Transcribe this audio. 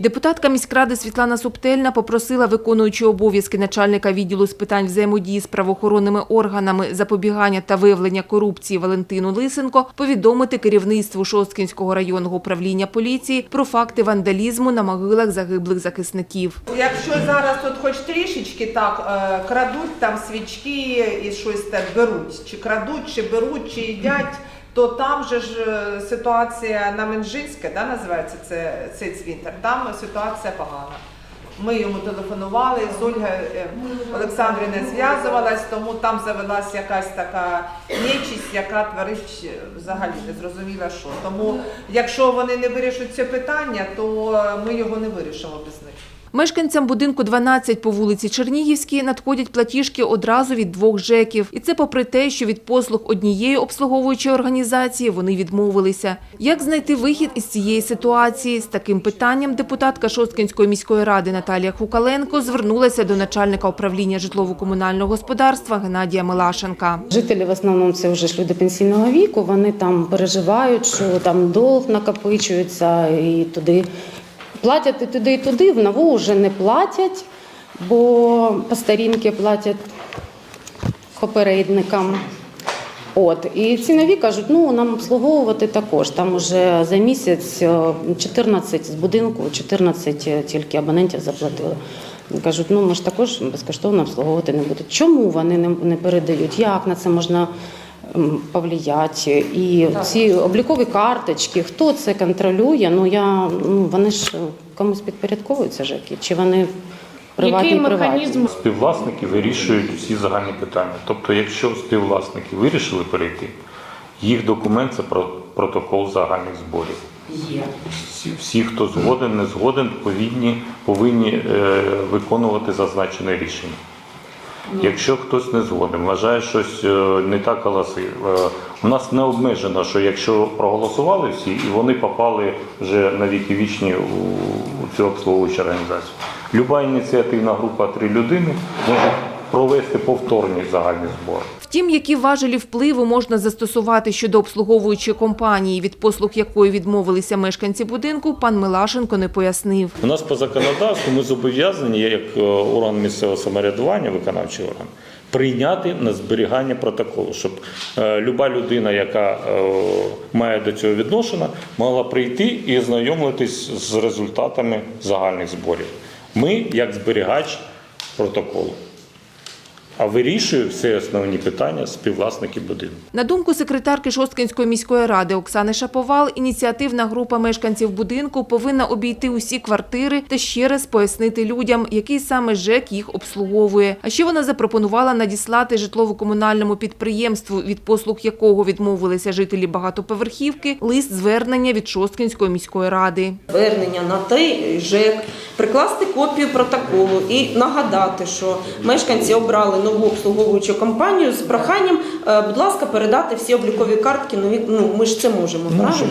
Депутатка міськради Світлана Субтельна попросила виконуючу обов'язки начальника відділу з питань взаємодії з правоохоронними органами, запобігання та виявлення корупції Валентину Лисенко повідомити керівництву Шосткінського районного управління поліції про факти вандалізму на могилах загиблих захисників. Якщо зараз тут хоч трішечки так е, крадуть там свічки і щось так беруть, чи крадуть, чи беруть, чи їдять, то там же ж е, ситуація на Менжинське, да, називається це, цей цвинтар, там ситуація погана. Ми йому телефонували, з Ольгою е, Олександрівною зв'язувалась, тому там завелась якась така нечість, яка творить е, взагалі не зрозуміла що. Тому якщо вони не вирішать це питання, то ми його не вирішимо без них. Мешканцям будинку 12 по вулиці Чернігівській надходять платіжки одразу від двох ЖЕКів. І це попри те, що від послуг однієї обслуговуючої організації вони відмовилися. Як знайти вихід із цієї ситуації? З таким питанням депутатка Шосткинської міської ради Наталія Хукаленко звернулася до начальника управління житлово-комунального господарства Геннадія Милашенка. Жителі в основному це вже ж люди пенсійного віку. Вони там переживають, що там долг накопичується і туди платять і туди, і туди. В нову вже не платять, бо по старінки платять попередникам. От і ці нові кажуть, ну нам обслуговувати також. Там уже за місяць е, 14 з будинку, 14 тільки абонентів заплатили. Кажуть, ну ми ж також безкоштовно обслуговувати не будуть. Чому вони не передають? Як на це можна м, повлияти? І ці облікові карточки, хто це контролює? Ну я ну вони ж комусь підпорядковуються ЖЕКи, чи вони приватні Який приватні? механізм Співвласники вирішують всі загальні питання. Тобто, якщо співвласники вирішили перейти, їх документ це про- протокол загальних зборів. Є. Всі, всі, хто згоден, не згоден, повинні, повинні е, виконувати зазначене рішення. Якщо хтось не згоден, вважає щось е, не так голоси. Е, у нас не обмежено, що якщо проголосували всі і вони попали вже на віки вічні у, цю обслуговуючу організацію. Люба ініціативна група три людини може провести повторні загальні збори. Втім, які важелі впливу можна застосувати щодо обслуговуючої компанії, від послуг якої відмовилися мешканці будинку, пан Милашенко не пояснив. У нас по законодавству ми зобов'язані, як е, орган місцевого самоврядування, виконавчий орган, прийняти на зберігання протоколу, щоб е, люба людина, яка е, має до цього відношення, могла прийти і ознайомитись з результатами загальних зборів. Ми як зберігач протоколу. А вирішує всі основні питання співвласники будинку. На думку секретарки Шосткинської міської ради Оксани Шаповал, ініціативна група мешканців будинку повинна обійти усі квартири та ще раз пояснити людям, який саме ЖЕК їх обслуговує. А ще вона запропонувала надіслати житлово-комунальному підприємству, від послуг якого відмовилися жителі багатоповерхівки, лист звернення від Шосткинської міської ради. звернення на той ЖЕК, прикласти копію протоколу і нагадати, що мешканці обрали нову обслуговуючу компанію з проханням, е, будь ласка, передати всі облікові картки. Ну ми ж це можемо, правильно?